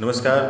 નમસ્કાર.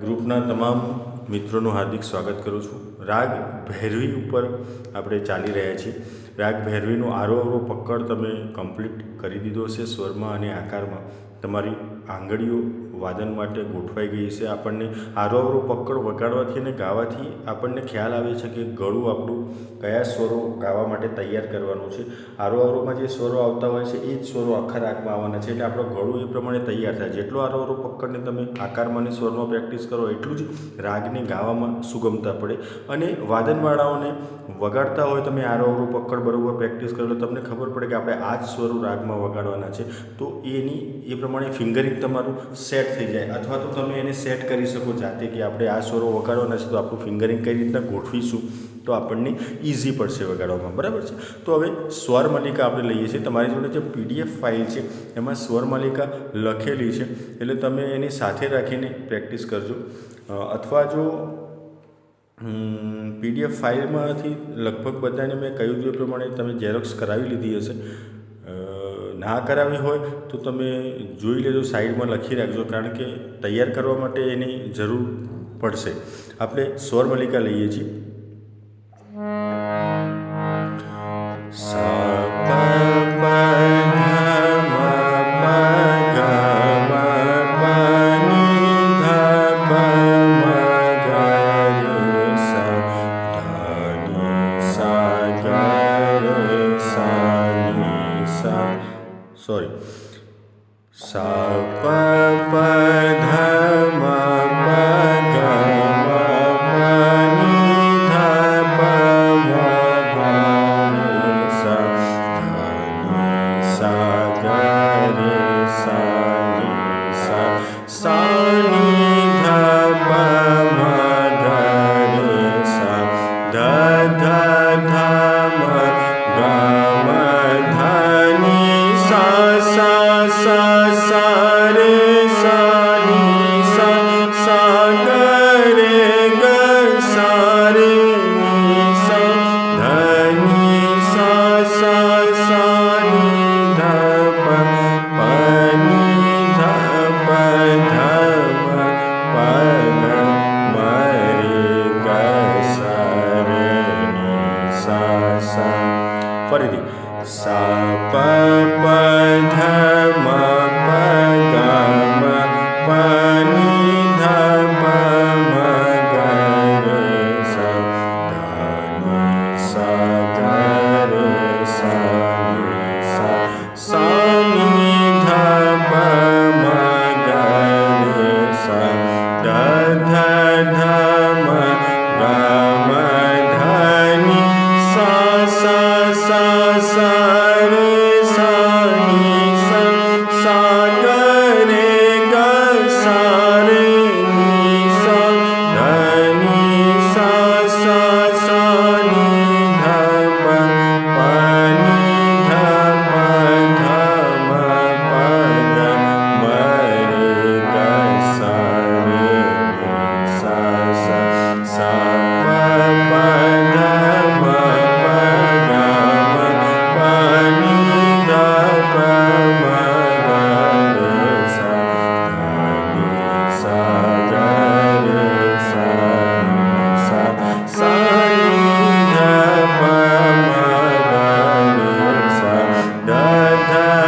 ગ્રુપના તમામ મિત્રોનું હાર્દિક સ્વાગત કરું છું. રાગ ભૈરવી ઉપર આપણે ચાલી રહ્યા છીએ. રાગ ભૈરવીનો આરો આરો પકડ તમે કમ્પ્લીટ કરી દીધો છે સ્વરમાં અને આકારમાં. તમારી આંગળીઓ વાદન માટે ગોઠવાઈ ગઈ છે આપણને. આરો અવરો પકડ વગાડવાથી અને ગાવાથી આપણને ખ્યાલ આવે છે કે ગળું આપણું કયા સ્વરો ગાવા માટે તૈયાર કરવાનું છે. આરો અવરોમાં જે સ્વરો આવતા હોય છે, એ જ સ્વરો આખા રાગમાં આવવાના છે. એટલે આપણો ગળું એ પ્રમાણે તૈયાર થાય. જેટલો આરો અવરો પકડને તમે આકારમાં અને સ્વરમાં પ્રેક્ટિસ કરો, એટલું જ રાગને ગાવામાં સુગમતા પડે. અને વાદનવાળાઓને વગાડતા હોય તમે આરો અવરો પકડ બરોબર પ્રેક્ટિસ કરો એટલે તમને ખબર પડે કે આપણે આ જ સ્વરો રાગમાં વગાડવાના છે. તો એની એ પ્રમાણે ફિંગરિંગ તમારું સેટ થઈ જાય. અથવા તો તમે એને સેટ કરી શકો જાતે કે આપણે આ સ્વરો વગાડવાના છે, તો આપણું ફિંગરિંગ કઈ રીતના ગોઠવીશું, તો આપણને ઇઝી પડશે વગાડવામાં. બરાબર છે? તો હવે સ્વર માલિકા આપણે લઈએ છીએ. તમારી જોડે જે પીડીએફ ફાઇલ છે, એમાં સ્વર માલિકા લખેલી છે, એટલે તમે એની સાથે રાખીને પ્રેક્ટિસ કરજો. અથવા જો પીડીએફ ફાઇલમાંથી લગભગ બધાને મેં કહ્યું એ પ્રમાણે તમે ઝેરોક્સ કરાવી લીધી હશે ના કરાવી હોય તો તમે જોઈ લેજો, સાઈડમાં લખી રાખજો, કારણ કે તૈયાર કરવા માટે એની જરૂર પડશે. આપણે સ્વરમલિકા લઈએ છીએ. Sa Krishna Buddha.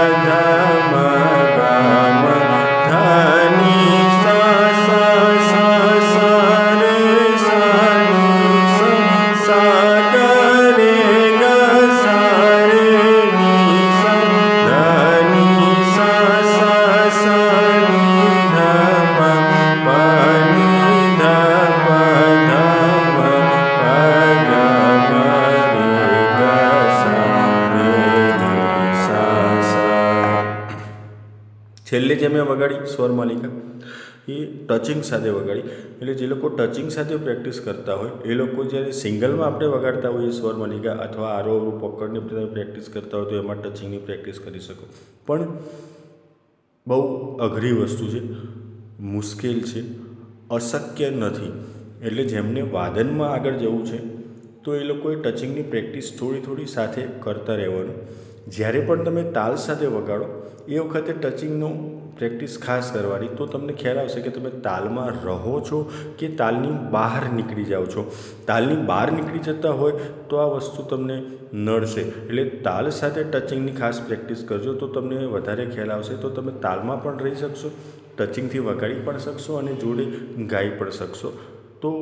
છેલ્લે જે મેં વગાડી, સ્વર માલિકા, એ ટચિંગ સાથે વગાડી. એટલે જે લોકો ટચિંગ સાથે પ્રેક્ટિસ કરતા હોય, એ લોકો જ્યારે સિંગલમાં આપણે વગાડતા હોઈએ સ્વર માલિકા અથવા આરો પકડને પ્રેક્ટિસ કરતા હોય તો એમાં ટચિંગની પ્રેક્ટિસ કરી શકો. પણ બહુ અઘરી વસ્તુ છે, મુશ્કેલ છે, અશક્ય નથી. એટલે જેમને વાદનમાં આગળ જવું છે, તો એ લોકોએ ટચિંગની પ્રેક્ટિસ થોડી થોડી સાથે કરતા રહેવાનું. જ્યારે પણ તમે તાલ સાથે વગાડો, એ વખતે ટચિંગનો પ્રેક્ટિસ ખાસ કરવાની, તો તમને ખ્યાલ આવશે કે તમે તાલમાં રહો છો કે તાલની બહાર નીકળી જાઓ છો. તાલની બહાર નીકળી જતા હોય તો આ વસ્તુ તમને નડશે. એટલે તાલ સાથે ટચિંગની ખાસ પ્રેક્ટિસ કરજો, તો તમને વધારે ખ્યાલ આવશે. તો તમે તાલમાં પણ રહી શકશો, ટચિંગથી વગાડી પણ શકશો અને જોડે ગાઈ પણ શકશો. તો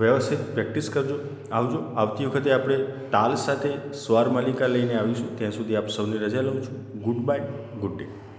વ્યવસ્થિત પ્રેક્ટિસ કરજો. આવજો. આવતી વખતે આપણે તાલ સાથે સ્વર માલિકા લઈને આવીશું. ત્યાં સુધી આપ સૌની રજા લઉં છું. Good bye good day